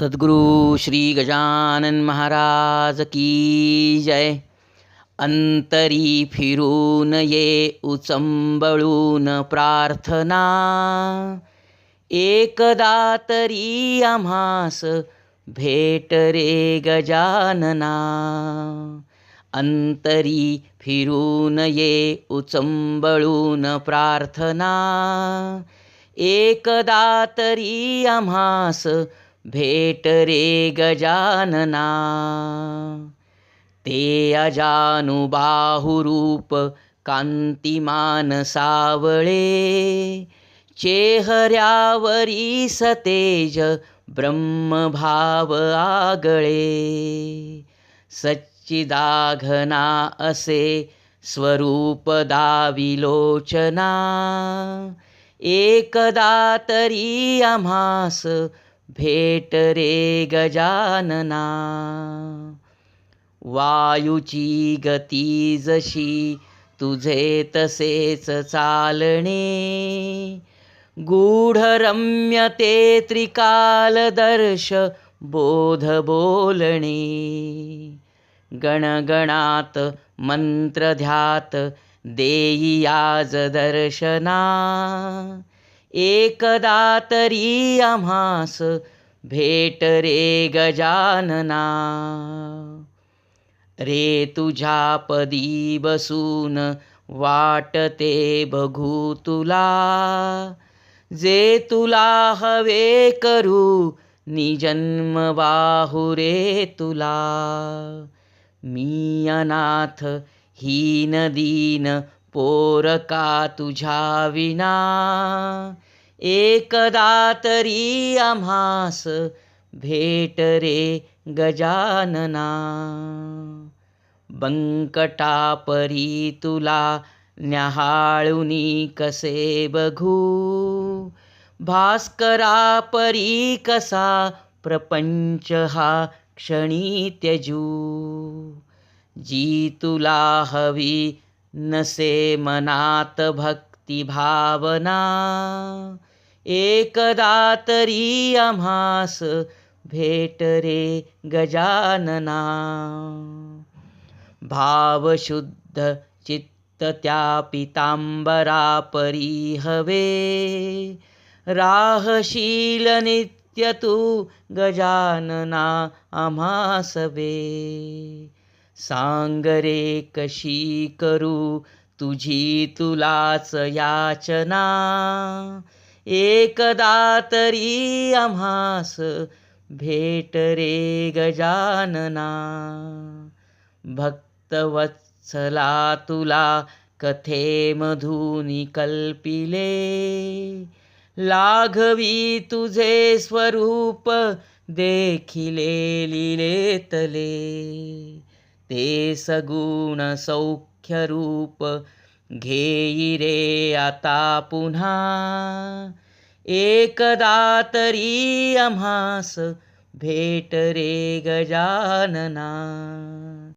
सद्गुरु श्री गजानन महाराज की जय। अंतरी फिरून ये उचंबळून प्रार्थना। एकदा तरी आम्हास भेट रे गजानना। अंतरी फिरून ये उचंबळून प्रार्थना। एकदा तरी आम्हास भेट रे गजानना। ते अजानुबाहुरूप कांतिमान सावळे। चेहऱ्यावरी सतेज ब्रह्मभाव आगळे। सच्चिदाघना असे स्वरूप दाविलोचना। एकदा तरी आम्हास भेट रे गजानना. वायूची गती जशी तुझे तसेच चालणे. गूढरम्य ते त्रिकालदर्श बोध बोलणे. गणगणात मंत्रध्यात देई आज दर्शना. एकदा तरी आम्हास भेट रे गजानना. रे तुझ्या पदी बसून वाटते बघू तुला. जे तुला हवे करू निजन्म बाहू रे तुला. मी अनाथ हीन दीन पोरका तुझ्या विना? एकदा तरी आम्हास भेट रे गजानना. बंकटापरी तुला न्याहाळुनी कसे बघू? भास्करा परी कसा प्रपंच हा क्षणी त्यजू? जी तुला हवी नसे मनात भक्ती भावना एकदा तरी आम्हास भेट रे गजानना। भावशुद्ध चित्त त्या पितांबरा परी हवे। राहशील नित्य तू गजानना आम्हास वे सांग रे कशी करू तुझी तुलाच याचना? एकदा तरी आम्हास भेट रे गजानना. भक्तवत्सला तुला कथेमधूनि कल्पिले? लाघवी तुझे स्वरूप देखिले लिलेतले. ते सगुण सौख्य रूप घेई रे आता पुन्हा. एकदा तरी आम्हास भेट रे गजानना.